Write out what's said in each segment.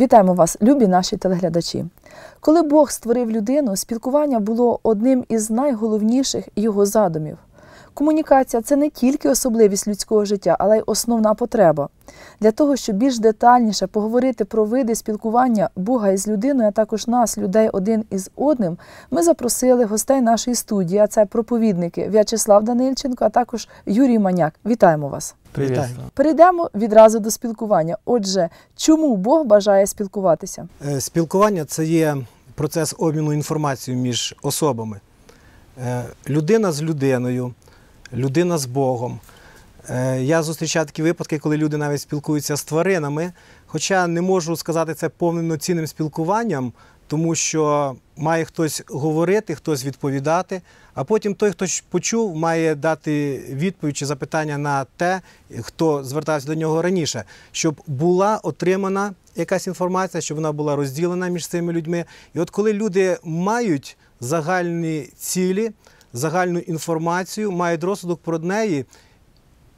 Вітаємо вас, любі наші телеглядачі. Коли Бог створив людину, спілкування було одним із найголовніших його задумів. Комунікація це не тільки особливість людського життя, але й основна потреба. Для того, щоб більш детальніше поговорити про види спілкування Бога із людиною, а також нас, людей, один із одним, ми запросили гостей нашої студії. А це проповідники В'ячеслав Данильченко, а також Юрій Маняк. Вітаємо вас! Приветствую. Перейдемо відразу до спілкування. Отже, чому Бог бажає спілкуватися? Е, Спілкування це є процес обміну інформацією між особами. Е, Людина з людиною, людина з Богом. Е, Я зустрічав такі випадки, коли люди навіть спілкуються з тваринами. Хоча не можу сказати це повноцінним спілкуванням, тому що має хтось говорити, хтось відповідати, а потім той, хто почув, має дати відповідь чи запитання на те, хто звертався до нього раніше, щоб була отримана якась інформація, щоб вона була розділена між цими людьми. І от коли люди мають загальні цілі, загальну інформацію, мають розсудок про неї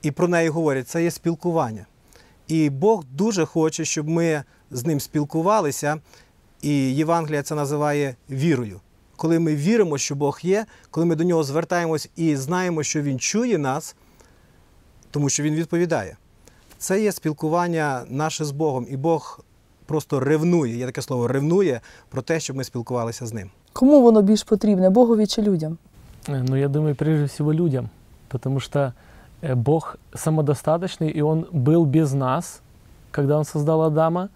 і про неї говорять, це є спілкування. І Бог дуже хоче, щоб ми з ним спілкувалися, і Євангелія це називає вірою. Коли ми віримо, що Бог є, коли ми до нього звертаємось і знаємо, що Він чує нас, тому що Він відповідає. Це є спілкування наше з Богом, і Бог просто ревнує, є таке слово ревнує про те, щоб ми спілкувалися з ним. Кому воно більш потрібне Богові чи людям? Э, Ну, я думаю, прежде всего людям, потому что э, Бог самодостаточный, и Он был без нас, когда Он создал Адама.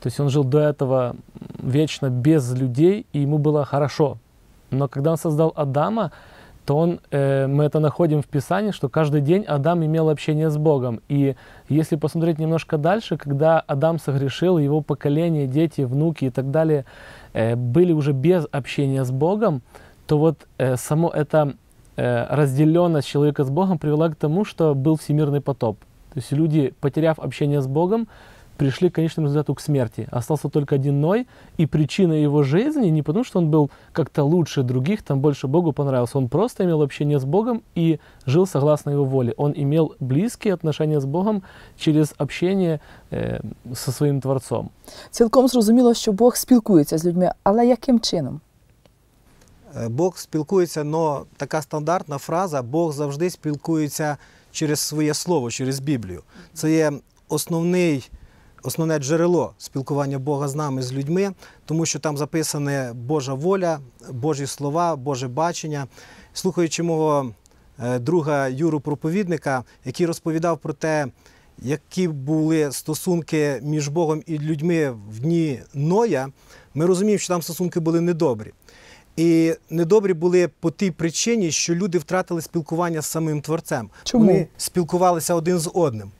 То есть Он жил до этого вечно без людей, и ему было хорошо. Но когда Он создал Адама, то он, э, мы это находим в Писании, что каждый день Адам имел общение с Богом. И если посмотреть немножко дальше, когда Адам согрешил, его поколение, дети, внуки и так далее э, были уже без общения с Богом, то вот э, само это э, разделенность человека с Богом привела к тому, что был всемирный потоп. То есть люди, потеряв общение с Богом, пришли к конечному результату к смерти. Остался только один Ной, и причина его жизни не потому, что он был как-то лучше других, там больше Богу понравился. Он просто имел общение с Богом и жил согласно его воле. Он имел близкие отношения с Богом через общение э, со своим Творцом. Цілком зрозуміло, що Бог спілкується з людьми, але яким чином? Е, Бог спілкується, але така стандартна фраза Бог завжди спілкується через своє слово, через Біблію. Це є основний, основне джерело спілкування Бога з нами, з людьми, тому що там записана Божа воля, Божі слова, Боже бачення. Слухаючи мого е, друга Юру проповідника, який розповідав про те, які були стосунки між Богом і людьми в дні Ноя, ми розуміємо, що там стосунки були недобрі. І недобрі були по тій причині, що люди втратили спілкування з самим Творцем. Чому? Вони спілкувалися один з одним.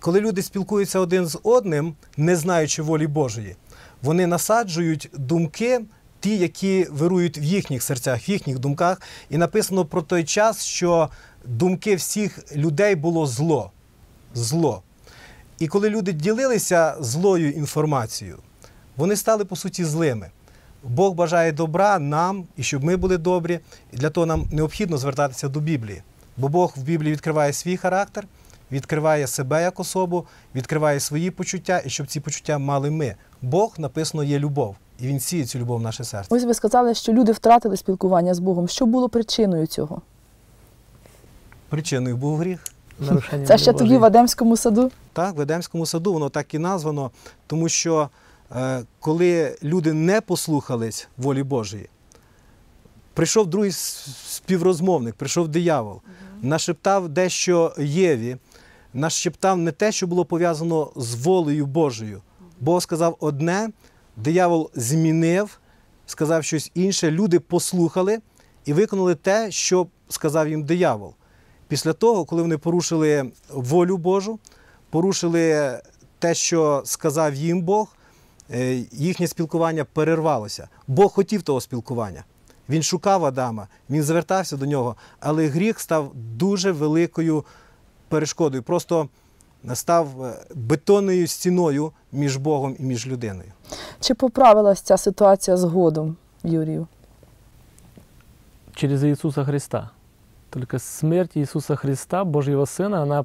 Коли люди спілкуються один з одним, не знаючи волі Божої, вони насаджують думки, ті, які вирують в їхніх серцях, в їхніх думках. І написано про той час, що думки всіх людей було зло. Зло. І коли люди ділилися злою інформацією, вони стали по суті злими. Бог бажає добра нам і щоб ми були добрі. І для того нам необхідно звертатися до Біблії. Бо Бог в Біблії відкриває свій характер, відкриває себе як особу, відкриває свої почуття, і щоб ці почуття мали ми. Бог написано є любов, і Він сіє цю любов в наше серце. Ось ви сказали, що люди втратили спілкування з Богом. Що було причиною цього? Причиною був гріх. Нарушение Це ще тоді в Божьей. Едемському саду. Так, в Едемському саду воно так і названо, тому що коли люди не послухались волі Божої, прийшов другий співрозмовник, прийшов диявол, нашептав дещо Єві, нашептав не те, що було пов'язано з волею Божою. Бог сказав одне, диявол змінив, сказав щось інше, люди послухали і виконали те, що сказав їм диявол. Після того, коли вони порушили волю Божу, порушили те, що сказав їм Бог, е, їхнє спілкування перервалося. Бог хотів того спілкування. Він шукав Адама, він звертався до нього, але гріх став дуже великою перешкодою, просто став е, бетонною стіною між Богом і між людиною. Чи поправилась ця ситуація згодом, Юрію? через Иисуса Христа. Только смерть Иисуса Христа, Божьего Сына, она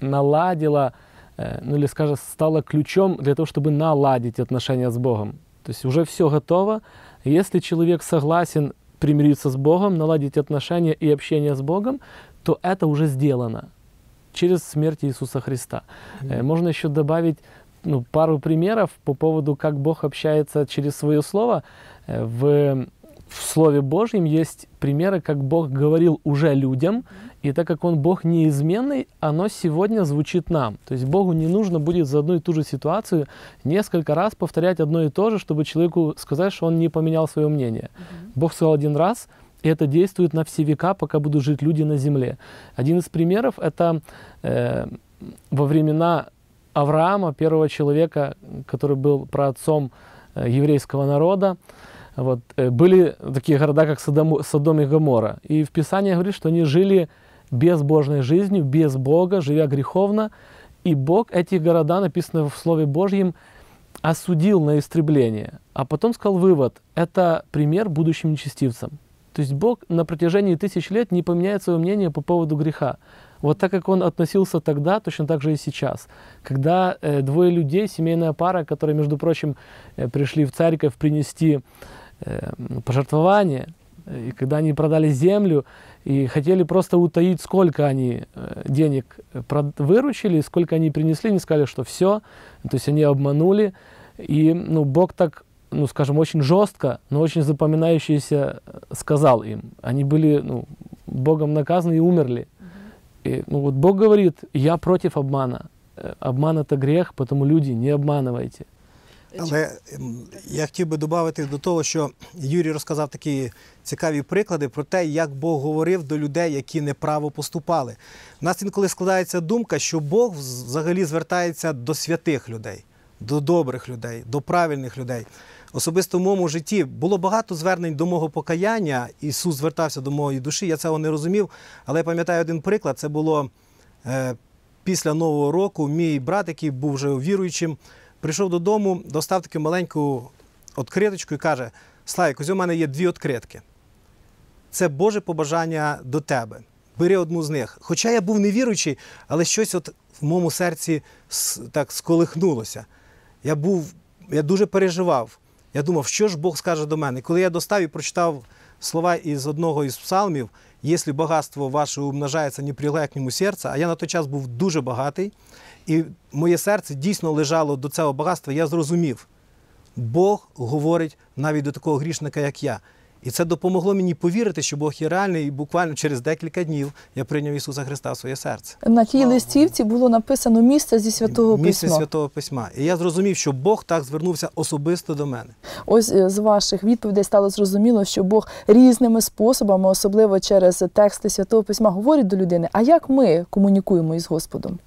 наладила ну или скажем, стало ключом для того, чтобы наладить отношения с Богом. То есть уже все готово. Если человек согласен примириться с Богом, наладить отношения и общение с Богом, то это уже сделано через смерть Иисуса Христа. Э, Можно еще добавить ну, пару примеров по поводу, как Бог общается через свое слово. Э, В, в Слове Божьем есть примеры, как Бог говорил уже людям, и так как Он Бог неизменный, оно сегодня звучит нам. То есть Богу не нужно будет за одну и ту же ситуацию несколько раз повторять одно и то же, чтобы человеку сказать, что он не поменял свое мнение. Бог сказал один раз, и это действует на все века, пока будут жить люди на земле. Один из примеров — это э, во времена Авраама, первого человека, который был праотцом э, еврейского народа. Вот, э, были такие города, как Содом, Содом и Гомора. И в Писании говорит, что они жили безбожной жизнью, без Бога, живя греховно. И Бог этих города, написано в Слове Божьем, осудил на истребление. А потом сказал вывод, это пример будущим нечестивцам. То есть Бог на протяжении тысяч лет не поменяет свое мнение по поводу греха. Вот так как он относился тогда, точно так же и сейчас. Когда э, двое людей, семейная пара, которые, между прочим, э, пришли в церковь принести э, пожертвование, э, и когда они продали землю и хотели просто утаить, сколько они э, денег э, выручили, сколько они принесли, они сказали, что все, то есть они обманули. И ну, Бог так, ну, скажем, очень жестко, но очень запоминающееся э, сказал им. Они были ну, Богом наказаны и умерли. И, ну, вот Бог говорит, я против обмана. Обман это грех, потому люди, не обманывайте. Але ем, я хотів би додати до того, що Юрій розказав такі цікаві приклади про те, як Бог говорив до людей, які неправо поступали. У нас інколи складається думка, що Бог взагалі звертається до святих людей, до добрих людей, до правильних людей. Особисто в моєму житті було багато звернень до мого покаяння. Ісус звертався до моєї душі. Я цього не розумів. Але я пам'ятаю один приклад. Це було е, після Нового року. Мій брат, який був вже віруючим, прийшов додому, достав таку маленьку відкриточку і каже: Славік, ось у мене є дві відкритки. Це Боже побажання до тебе. Бери одну з них. Хоча я був невіруючий, але щось от в моєму серці так сколихнулося. Я був, я дуже переживав. Я думав, що ж Бог скаже до мене. Коли я достав і прочитав слова із одного із псалмів, якщо багатство ваше умножається, не серця, а я на той час був дуже багатий, і моє серце дійсно лежало до цього багатства, я зрозумів, Бог говорить навіть до такого грішника, як я. І це допомогло мені повірити, що Бог є реальний, і буквально через декілька днів я прийняв Ісуса Христа в своє серце. На тій листівці було написано місце зі святого Місце письма. Святого Письма. І я зрозумів, що Бог так звернувся особисто до мене. Ось е, з ваших відповідей стало зрозуміло, що Бог різними способами, особливо через тексти святого письма, говорить до людини. А як ми комунікуємо із Господом?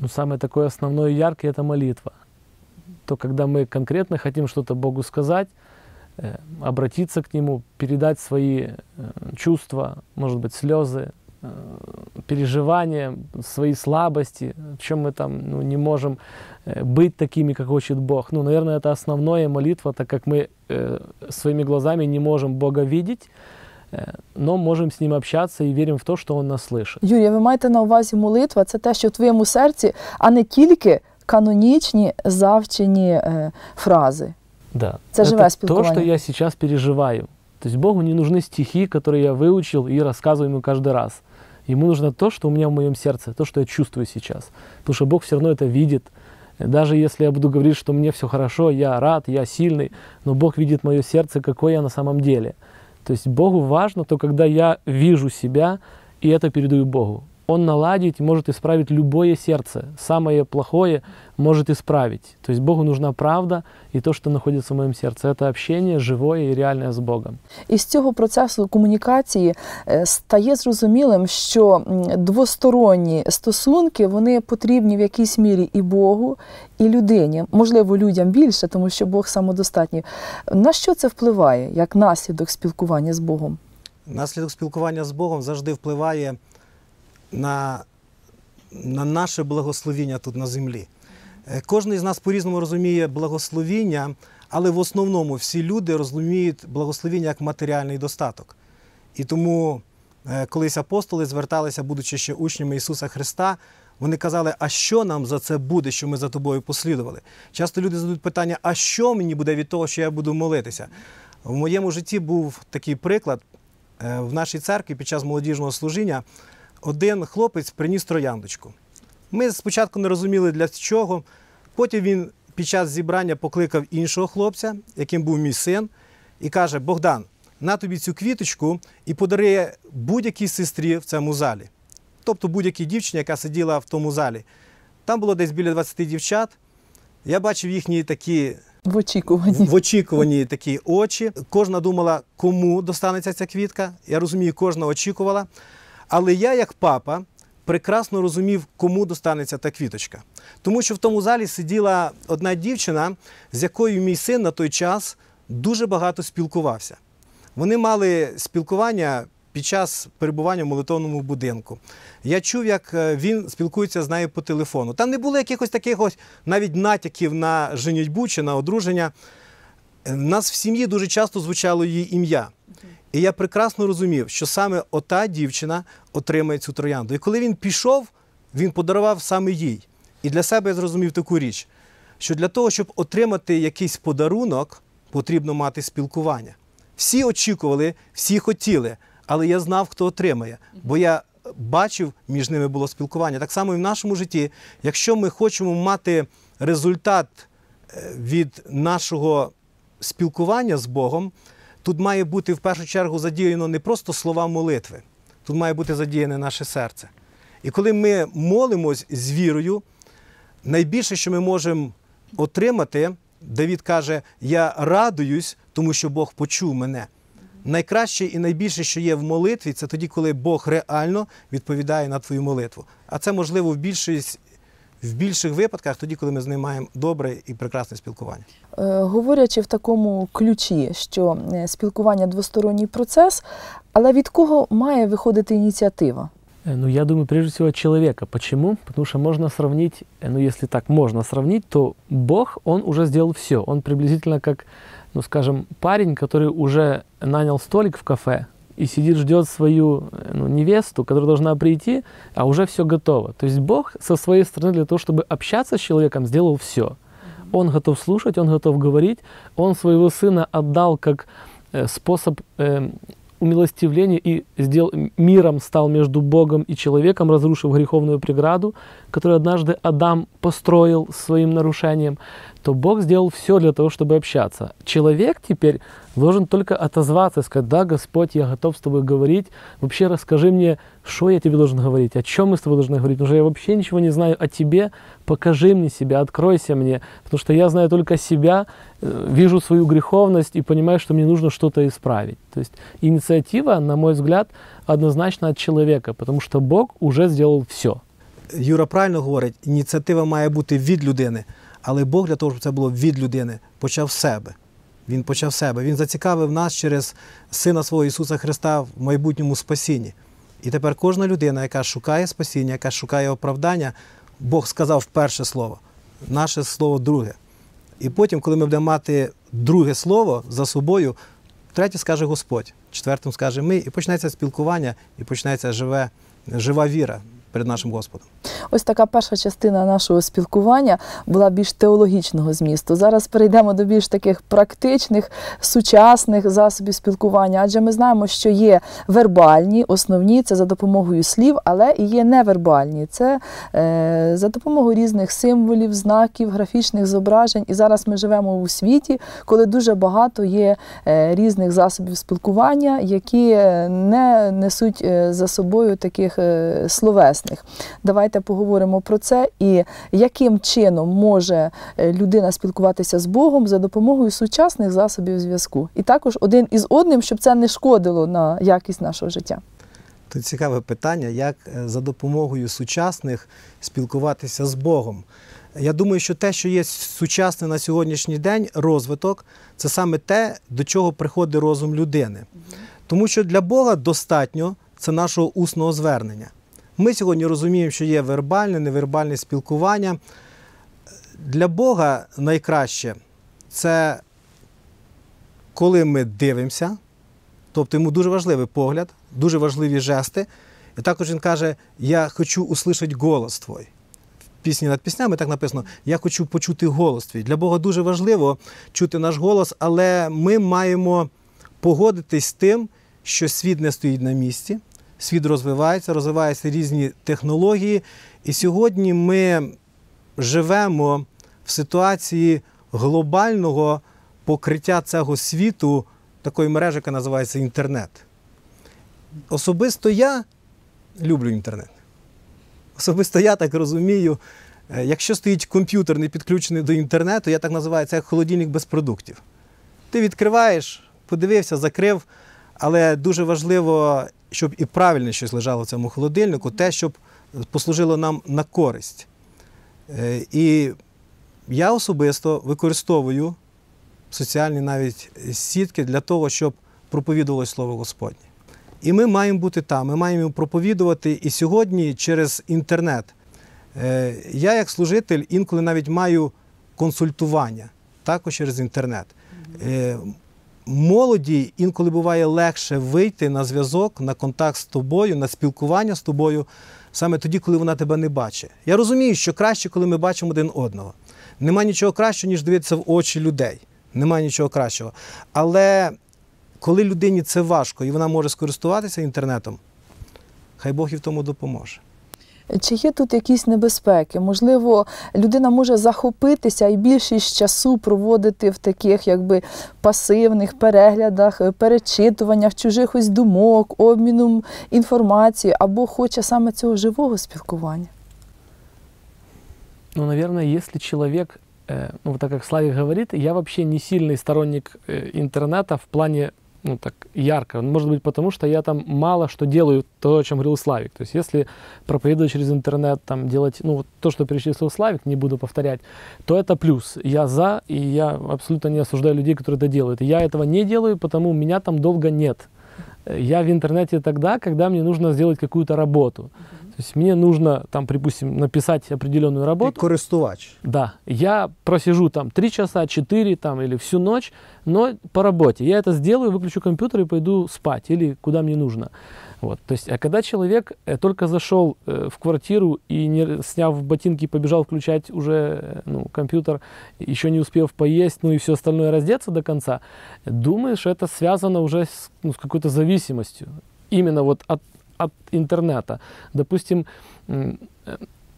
Ну, самое такое основное и яркое – это молитва. То, когда мы конкретно хотим что-то Богу сказать, э, обратиться к Нему, передать свои э, чувства, может быть, слезы, э, переживания, свои слабости, в чем мы там ну, не можем э, быть такими, как хочет Бог. Ну, наверное, это основное молитва, так как мы э, своими глазами не можем Бога видеть, э, но можем с Ним общаться и верим в то, что Он нас слышит. Юрія, ви маєте на увазі молитва це те, що в твоєму серці, а не тільки канонічні завчені е, фрази. Да. Это живое то, что я сейчас переживаю. То есть Богу не нужны стихи, которые я выучил и рассказываю ему каждый раз. Ему нужно то, что у меня в моем сердце, то, что я чувствую сейчас. Потому что Бог все равно это видит. Даже если я буду говорить, что мне все хорошо, я рад, я сильный, но Бог видит мое сердце, какое я на самом деле. То есть Богу важно то, когда я вижу себя и это передаю Богу. Он наладить, может исправить любое сердце. Самое плохое может исправить. То есть Богу нужна правда и то, что находится в моем сердце. Это общение живое и реальное с Богом. І з цього процесу комунікації е, стає зрозумілим, що двосторонні стосунки вони потрібні в якійсь мірі і Богу, і людині. Можливо, людям більше, тому що Бог самодостатній. На що це впливає як наслідок спілкування з Богом? Наслідок спілкування з Богом завжди впливає на, на наше благословіння тут на землі. Е, Кожен із нас по-різному розуміє благословіння, але в основному всі люди розуміють благословіння як матеріальний достаток. І тому е, колись апостоли зверталися, будучи ще учнями Ісуса Христа, вони казали, а що нам за це буде, що ми за тобою послідували? Часто люди задають питання, а що мені буде від того, що я буду молитися? В моєму житті був такий приклад Е, в нашій церкві під час молодіжного служіння. Один хлопець приніс трояндочку. Ми спочатку не розуміли для чого. Потім він під час зібрання покликав іншого хлопця, яким був мій син, і каже: Богдан, на тобі цю квіточку і подари будь-якій сестрі в цьому залі. Тобто будь-якій дівчині, яка сиділа в тому залі. Там було десь біля 20 дівчат. Я бачив їхні такі В очікуванні. в очікуванні такі очі. Кожна думала, кому достанеться ця квітка. Я розумію, кожна очікувала. Але я, як папа, прекрасно розумів, кому достанеться та квіточка. Тому що в тому залі сиділа одна дівчина, з якою мій син на той час дуже багато спілкувався. Вони мали спілкування під час перебування в молитовному будинку. Я чув, як е, він спілкується з нею по телефону. Там не було якихось таких ось навіть натяків на женітьбу чи на одруження. Е, У нас в сім'ї дуже часто звучало її ім'я. І я прекрасно розумів, що саме ота дівчина отримає цю троянду. І коли він пішов, він подарував саме їй. І для себе я зрозумів таку річ, що для того, щоб отримати якийсь подарунок, потрібно мати спілкування. Всі очікували, всі хотіли, але я знав, хто отримає, бо я бачив, між ними було спілкування. Так само і в нашому житті, якщо ми хочемо мати результат е, від нашого спілкування з Богом, тут має бути в першу чергу задіяно не просто слова молитви, тут має бути задіяне наше серце. І коли ми молимось з вірою, найбільше, що ми можемо отримати, Давід каже: Я радуюсь, тому що Бог почув мене. Найкраще і найбільше, що є в молитві, це тоді, коли Бог реально відповідає на твою молитву. А це можливо в більшість. В більших випадках, тоді, коли ми з ним маємо добре і прекрасне спілкування. Е, Говорячи в такому ключі, що е, спілкування двосторонній процес, але від кого має виходити ініціатива? Э, Ну, я думаю, прежде всего, от человека. Почему? Потому что можно сравнить, э, ну, если так можно сравнить, то Бог, Он уже сделал все. Он приблизительно как, ну, скажем, парень, который уже нанял столик в кафе и сидит, ждет свою э, ну, невесту, которая должна прийти, а уже все готово. То есть Бог со своей стороны для того, чтобы общаться с человеком, сделал все. он готов слушать, он готов говорить. Он своего сына отдал как э, способ э, умилостивления и сделал, миром стал между Богом и человеком, разрушив греховную преграду, которую однажды Адам построил своим нарушением, то Бог сделал все для того, чтобы общаться. Человек теперь должен только отозваться и сказать, да, Господь, я готов с тобой говорить. Вообще расскажи мне, что я тебе должен говорить, о чем мы с тобой должны говорить, потому что я вообще ничего не знаю о тебе, покажи мне себя, откройся мне, потому что я знаю только себя, э, вижу свою греховность и понимаю, что мне нужно что-то исправить. То есть инициатива, на мой взгляд, однозначно от человека, потому что Бог уже сделал все. Юра правильно говорить, ініціатива має бути від людини, Але Бог для того, щоб це було від людини, почав себе. Він почав себе. Він зацікавив нас через Сина свого Ісуса Христа в майбутньому спасінні. І тепер кожна людина, яка шукає спасіння, яка шукає оправдання, Бог сказав перше слово, наше слово друге. І потім, коли ми будемо мати друге слово за собою, третє скаже Господь, четвертим скаже ми, і почнеться спілкування, і почнеться живе, жива віра перед нашим Господом. Ось така перша частина нашого спілкування була більш теологічного змісту. Зараз перейдемо до більш таких практичних, сучасних засобів спілкування, адже ми знаємо, що є вербальні, основні це за допомогою слів, але і є невербальні. Це е, за допомогою різних символів, знаків, графічних зображень. І зараз ми живемо у світі, коли дуже багато є е, різних засобів спілкування, які е, не несуть е, за собою таких е, словесних. Давайте поговоримо про це і яким чином може е, людина спілкуватися з Богом за допомогою сучасних засобів зв'язку. І також один із одним, щоб це не шкодило на якість нашого життя. Тут цікаве питання, як е, за допомогою сучасних спілкуватися з Богом. Я думаю, що те, що є сучасне на сьогоднішній день, розвиток, це саме те, до чого приходить розум людини. Тому що для Бога достатньо це нашого усного звернення. Ми сьогодні розуміємо, що є вербальне, невербальне спілкування. Для Бога найкраще це коли ми дивимося, тобто йому дуже важливий погляд, дуже важливі жести. І також він каже: Я хочу услышати голос твій. В пісні над піснями так написано: Я хочу почути голос твій. Для Бога дуже важливо чути наш голос, але ми маємо погодитись з тим, що світ не стоїть на місці, світ розвивається, розвиваються різні технології. І сьогодні ми живемо в ситуації глобального покриття цього світу такої мережі, яка називається інтернет. Особисто я люблю інтернет. Особисто я так розумію, е, якщо стоїть комп'ютер не підключений до інтернету, я так називаю це як холодильник без продуктів. Ти відкриваєш, подивився, закрив, але дуже важливо, щоб і правильне щось лежало в цьому холодильнику, те, щоб послужило нам на користь. Е, І я особисто використовую соціальні навіть сітки для того, щоб проповідувалось Слово Господнє. І ми маємо бути там, ми маємо проповідувати. І сьогодні через інтернет. Е, Я, як служитель, інколи навіть маю консультування також через інтернет. Молоді інколи буває легше вийти на зв'язок, на контакт з тобою, на спілкування з тобою, саме тоді, коли вона тебе не бачить. Я розумію, що краще, коли ми бачимо один одного. Нема нічого кращого, ніж дивитися в очі людей. Нема нічого кращого. Але коли людині це важко і вона може скористуватися інтернетом, хай Бог і в тому допоможе. Чи є тут якісь небезпеки? Можливо, людина може захопитися і більшість часу проводити в таких якби пасивних переглядах, е, перечитуваннях чужих ось думок, обміном інформацією, або хоче саме цього живого спілкування. Ну, наверное, если человек, э, ну, вот так как Славик говорит, я вообще не сильный сторонник э, интернета в плане, Ну, так, ярко. Может быть, потому что я там мало что делаю, то, о чем говорил Славик. То есть, если проповедовать через интернет, там, делать, ну, вот то, что перечислил Славик, не буду повторять, то это плюс. Я за, и я абсолютно не осуждаю людей, которые это делают. Я этого не делаю, потому меня там долго нет. Э, Я в интернете тогда, когда мне нужно сделать какую-то работу. То есть мне нужно, там, припустим, написать определенную работу. користувач. Да, я просижу там 3 часа, 4 там, или всю ночь, но по работе. Я это сделаю, выключу компьютер и пойду спать или куда мне нужно. Вот. То есть, а когда человек э, только зашел э, в квартиру и, не сняв ботинки, побежал включать уже э, ну, компьютер, еще не успев поесть, ну и все остальное раздеться до конца, думаешь, это связано уже с, ну, с какой-то зависимостью. Именно вот от, от интернета. Допустим, э,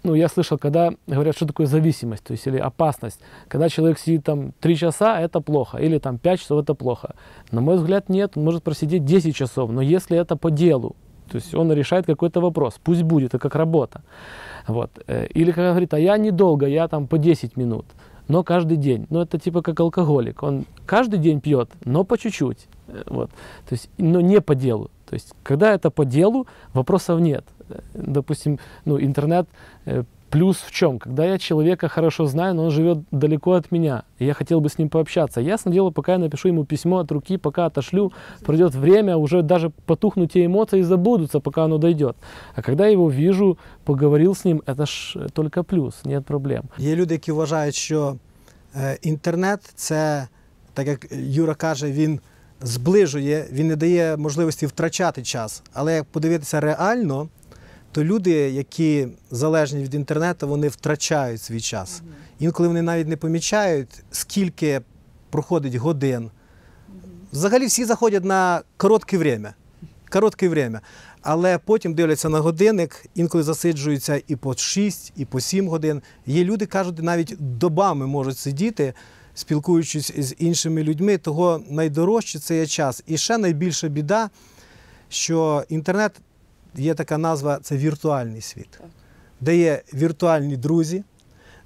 ну, я слышал, когда говорят, что такое зависимость, то есть или опасность. Когда человек сидит там 3 часа, это плохо, или там 5 часов, это плохо. На мой взгляд, нет, он может просидеть 10 часов, но если это по делу, то есть он решает какой-то вопрос, пусть будет, это как работа. Вот. Э, Или когда говорит, а я недолго, я там по 10 минут, но каждый день. Ну, это типа как алкоголик. Он каждый день пьет, но по чуть-чуть. Э, Вот. То есть, но не по делу. То есть, когда это по делу, вопросов нет. Э, Допустим, ну, интернет э, плюс в чем? Когда я человека хорошо знаю, но он живет далеко от меня, и я хотел бы с ним пообщаться. Ясно дело, пока я напишу ему письмо от руки, пока отошлю, пройдет время, уже даже потухнут те эмоции и забудутся, пока оно дойдет. А когда я его вижу, поговорил с ним, это ж э, только плюс, нет проблем. Є люди, які вважають, що е, інтернет це, так як Юра каже, він зближує, він не дає можливості втрачати час. Але як подивитися реально, то люди, які залежні від інтернету, вони втрачають свій час. Інколи вони навіть не помічають, скільки проходить годин. Взагалі всі заходять на коротке время. Коротке время. Але потім дивляться на годинник, інколи засиджуються і по 6, і по 7 годин. Є люди, кажуть, навіть добами можуть сидіти, спілкуючись з іншими людьми. Того найдорожче це є час. І ще найбільша біда, що інтернет є така назва це віртуальний світ, де є віртуальні друзі,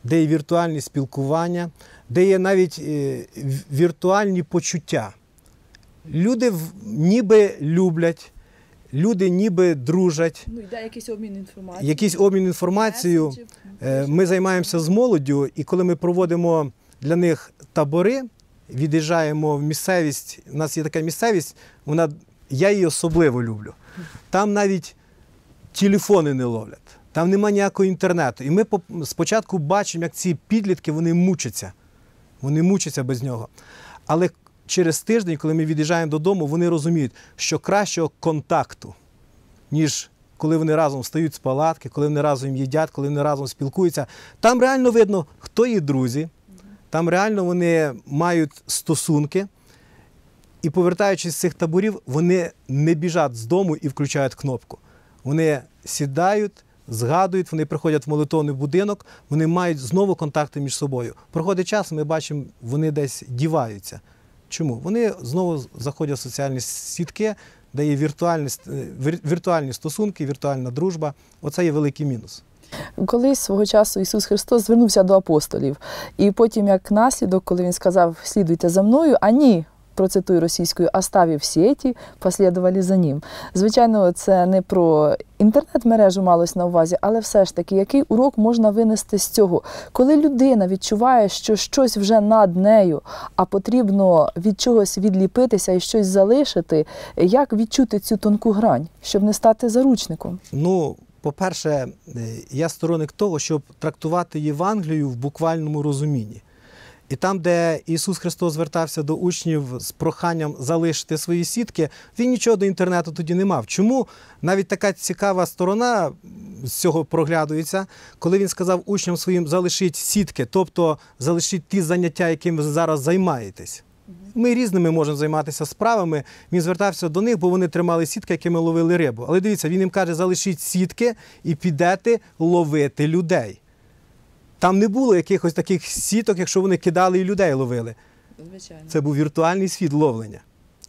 де є віртуальні спілкування, де є навіть е, віртуальні почуття. Люди ніби люблять, люди ніби дружать, Ну, йде якийсь обмін інформацією. якийсь обмін інформацією. Е, Ми займаємося з молоддю, і коли ми проводимо для них табори, від'їжджаємо в місцевість. У нас є така місцевість, вона, я її особливо люблю. Там навіть телефони не ловлять, там нема ніякого інтернету. І ми спочатку бачимо, як ці підлітки вони мучаться. Вони мучаться без нього. Але через тиждень, коли ми від'їжджаємо додому, вони розуміють, що кращого контакту, ніж коли вони разом встають з палатки, коли вони разом їдять, коли вони разом спілкуються, там реально видно, хто їх друзі, там реально вони мають стосунки. І повертаючись з цих таборів, вони не біжать з дому і включають кнопку. Вони сідають, згадують, вони приходять в молитовний будинок, вони мають знову контакти між собою. Проходить час, ми бачимо, вони десь діваються. Чому? Вони знову заходять в соціальні сітки, де є віртуальні, е, вір- віртуальні стосунки, віртуальна дружба. Оце є великий мінус. Колись свого часу Ісус Христос звернувся до апостолів, і потім, як наслідок, коли він сказав слідуйте за мною, а ні. Процитую російською, оставив сіті, послідували за ним. Звичайно, це не про інтернет-мережу малось на увазі, але все ж таки, який урок можна винести з цього? Коли людина відчуває, що щось вже над нею, а потрібно від чогось відліпитися і щось залишити, як відчути цю тонку грань, щоб не стати заручником? Ну, по-перше, е, я сторонник того, щоб трактувати Євангелію в буквальному розумінні. І там, де Ісус Христос звертався до учнів з проханням залишити свої сітки, він нічого до інтернету тоді не мав. Чому навіть така цікава сторона з цього проглядується, коли він сказав учням своїм залишіть сітки, тобто залишіть ті заняття, якими ви зараз займаєтесь. Ми різними можемо займатися справами. Він звертався до них, бо вони тримали сітки, якими ловили рибу. Але дивіться, він їм каже: залишіть сітки і підете ловити людей. Там не було якихось таких сіток, якщо вони кидали і людей ловили. Звичайно. Це був віртуальний світ ловлення.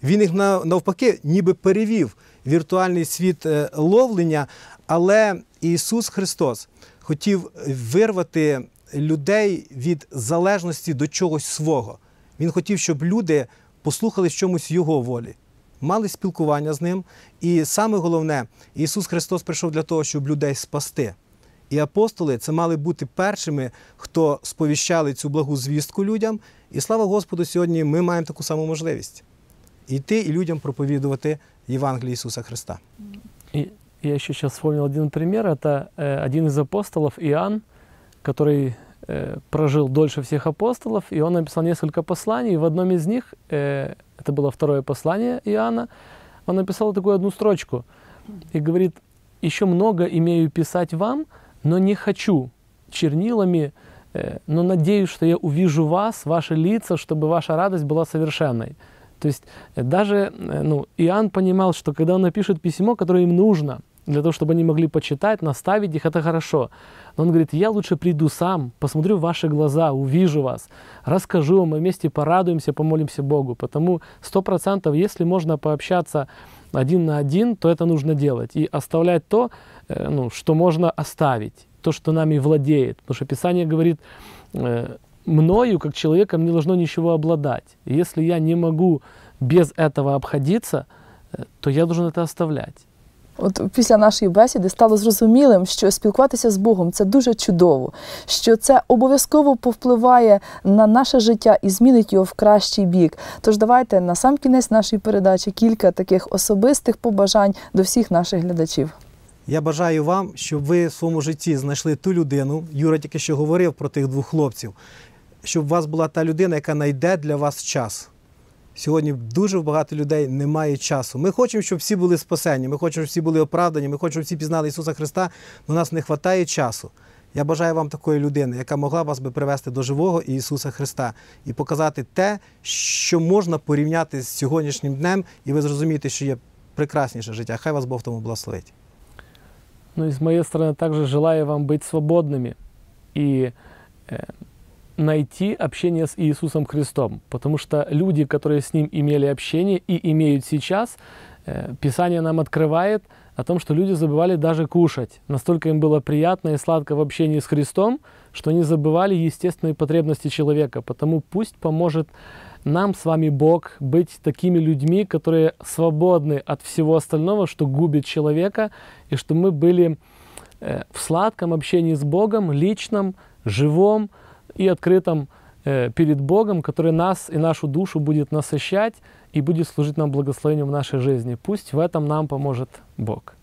Він їх навпаки ніби перевів віртуальний світ е, ловлення, але Ісус Христос хотів вирвати людей від залежності до чогось свого. Він хотів, щоб люди послухали чомусь Його волі, мали спілкування з ним. І саме головне, Ісус Христос прийшов для того, щоб людей спасти. І апостоли це мали бути першими, хто сповіщали цю благу звістку людям. І слава Господу, сьогодні ми маємо таку саму можливість йти і людям проповідувати Євангеліє Ісуса Христа. И я еще сейчас вспомнил один пример. Это э, один из апостолов, Иоанн, который Э, прожил дольше всех апостолов, и он написал несколько посланий. И в одном из них, э, это было второе послание Иоанна, он написал такую одну строчку и говорит, еще много имею писать вам, но не хочу чернилами, э, но надеюсь, что я увижу вас, ваши лица, чтобы ваша радость была совершенной. То есть даже ну, Иоанн понимал, что когда он напишет письмо, которое им нужно, для того, чтобы они могли почитать, наставить их, это хорошо. Но он говорит, я лучше приду сам, посмотрю в ваши глаза, увижу вас, расскажу вам, мы вместе порадуемся, помолимся Богу. Потому сто процентов, если можно пообщаться один на один, то это нужно делать. И оставлять то, э, ну, что можно оставить, то, что нами владеет. Потому что Писание говорит, э, мною, как человеком, не должно ничего обладать. Если я не могу без этого обходиться, э, то я должен это оставлять. От після нашої бесіди стало зрозумілим, що спілкуватися з Богом це дуже чудово, що це обов'язково повпливає на наше життя і змінить його в кращий бік. Тож давайте на сам кінець нашої передачі кілька таких особистих побажань до всіх наших глядачів. Я бажаю вам, щоб ви в своєму житті знайшли ту людину. Юра тільки що говорив про тих двох хлопців, щоб у вас була та людина, яка знайде для вас час. Сьогодні дуже багато людей не має часу. Ми хочемо, щоб всі були спасені, ми хочемо, щоб всі були оправдані, ми хочемо, щоб всі пізнали Ісуса Христа, але у нас не вистачає часу. Я бажаю вам такої людини, яка могла вас би привести до живого Ісуса Христа і показати те, що можна порівняти з сьогоднішнім днем, і ви зрозумієте, що є прекрасніше життя. Хай вас Бог в тому благословить. Ну и с моей стороны также желаю вам быть свободными и э, найти общение с Иисусом Христом, потому что люди, которые с Ним имели общение и имеют сейчас, э, Писание нам открывает о том, что люди забывали даже кушать. Настолько им было приятно и сладко в общении с Христом, что они забывали естественные потребности человека. Потому пусть поможет нам с вами Бог быть такими людьми, которые свободны от всего остального, что губит человека, и что мы были э, в сладком общении с Богом, личном, живом и открытом э, перед Богом, который нас и нашу душу будет насыщать и будет служить нам благословением в нашей жизни. Пусть в этом нам поможет Бог.